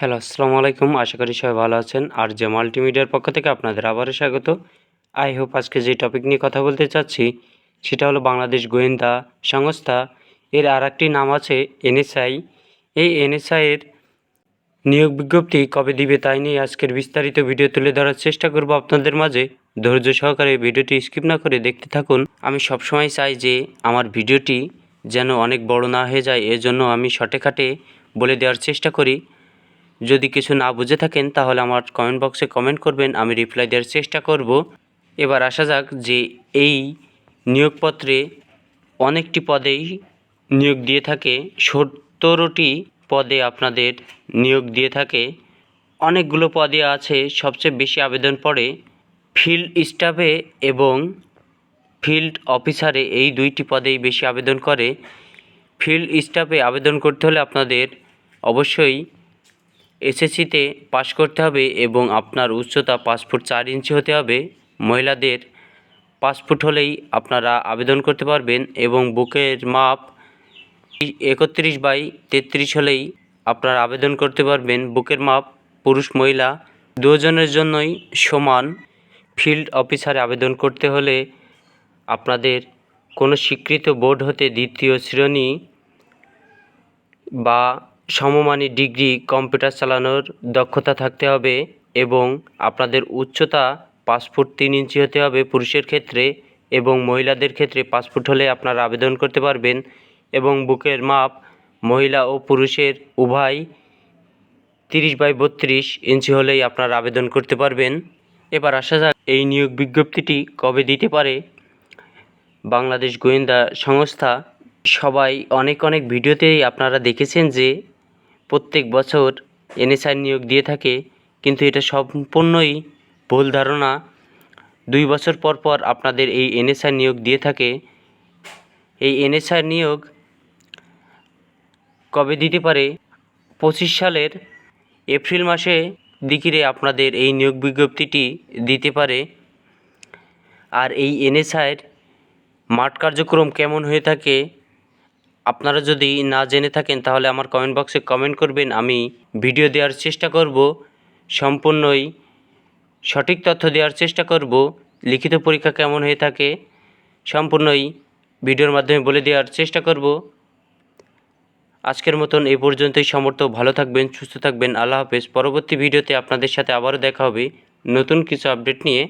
Hello, আসসালামু আলাইকুম। আশা করি সবাই ভালো আছেন। আর যে মাল্টিমিডিয়ার পক্ষ থেকে আপনাদের আবারও স্বাগত। আই হোপ আজকে যে টপিক নিয়ে কথা বলতে চাচ্ছি, সেটা হলো বাংলাদেশ গোয়েন্দা সংস্থা। এর আর একটি নাম আছে এনএসআই। এই এনএসআইয়ের নিয়োগ বিজ্ঞপ্তি কবে দিবে তাই নিয়ে আজকের বিস্তারিত ভিডিও তুলে ধরার চেষ্টা করব আপনাদের মাঝে। ধৈর্য সহকারে ভিডিওটি স্কিপ না করে দেখতে থাকুন। আমি সবসময় চাই যে আমার ভিডিওটি যেন অনেক বড় না হয়ে যায়, এজন্য আমি শর্টে খাটে বলে দেওয়ার চেষ্টা করি। যদি কিছু না বুঝে থাকেন, তাহলে আমার কমেন্ট বক্সে কমেন্ট করবেন, আমি রিপ্লাই দেওয়ার চেষ্টা করব। এবার আসা যাক যে এই নিয়োগপত্রে অনেকটি পদেই নিয়োগ দিয়ে থাকে সত্তরটি পদে আপনাদের নিয়োগ দিয়ে থাকে। অনেকগুলো পদে আছে, সবচেয়ে বেশি আবেদন পড়ে ফিল্ড স্টাফে এবং ফিল্ড অফিসারে এই দুইটি পদেই বেশি আবেদন করে। ফিল্ড স্টাফে আবেদন করতে হলে আপনাদের অবশ্যই এসএসসিতে পাশ করতে হবে এবং আপনার উচ্চতা পাঁচ ফুট চার ইঞ্চি হতে হবে। মহিলাদের পাঁচ ফুট হলেই আপনারা আবেদন করতে পারবেন এবং বুকের মাপ একত্রিশ বাই তেত্রিশ হলেই আপনারা আবেদন করতে পারবেন। বুকের মাপ পুরুষ, মহিলা দুজনের জন্যই সমান। ফিল্ড অফিসারে আবেদন করতে হলে আপনাদের কোনো স্বীকৃত বোর্ড হতে দ্বিতীয় শ্রেণি বা সমমানী ডিগ্রি কম্পিউটার চালানোর দক্ষতা থাকতে হবে এবং আপনাদের উচ্চতা পাঁচ ফুট তিন ইঞ্চি হতে হবে পুরুষের ক্ষেত্রে এবং মহিলাদের ক্ষেত্রে পাঁচ ফুট হলে আপনারা আবেদন করতে পারবেন এবং বুকের মাপ মহিলা ও পুরুষের উভয় তিরিশ বাই বত্রিশ ইঞ্চি হলেই আপনারা আবেদন করতে পারবেন। এবার আসা যাক এই নিয়োগ বিজ্ঞপ্তিটি কবে দিতে পারে। বাংলাদেশ গোয়েন্দা সংস্থা সবাই অনেক অনেক ভিডিওতেই আপনারা দেখেছেন যে প্রত্যেক বছর এনএসআই নিয়োগ দিয়ে থাকে, কিন্তু এটা সম্পূর্ণই ভুল ধারণা। দুই বছর পর পর আপনাদের এই এনএসআই নিয়োগ দিয়ে থাকে। এই এনএসআই নিয়োগ কবে দিতে পারে? পঁচিশ সালের এপ্রিল মাসে দিকিরে আপনাদের এই নিয়োগ বিজ্ঞপ্তিটি দিতে পারে। আর এই এনএসআইয়ের মাঠ কার্যক্রম কেমন হয়ে থাকে আপনারা যদি না জেনে থাকেন, তাহলে আমার কমেন্ট বক্সে কমেন্ট করবেন। আমি ভিডিও দেওয়ার চেষ্টা করব, সম্পূর্ণই সঠিক তথ্য দেওয়ার চেষ্টা করব, লিখিত পরীক্ষা কেমন হয়ে থাকে, সম্পূর্ণই ভিডিওর মাধ্যমে বলে দেওয়ার চেষ্টা করব। আজকের মতন এই পর্যন্তই সমর্থ ভালো থাকবেন, সুস্থ থাকবেন, আল্লাহ হাফেজ। পরবর্তী ভিডিওতে আপনাদের সাথে আবারও দেখা হবে। নতুন কিছু আপডেট নিয়ে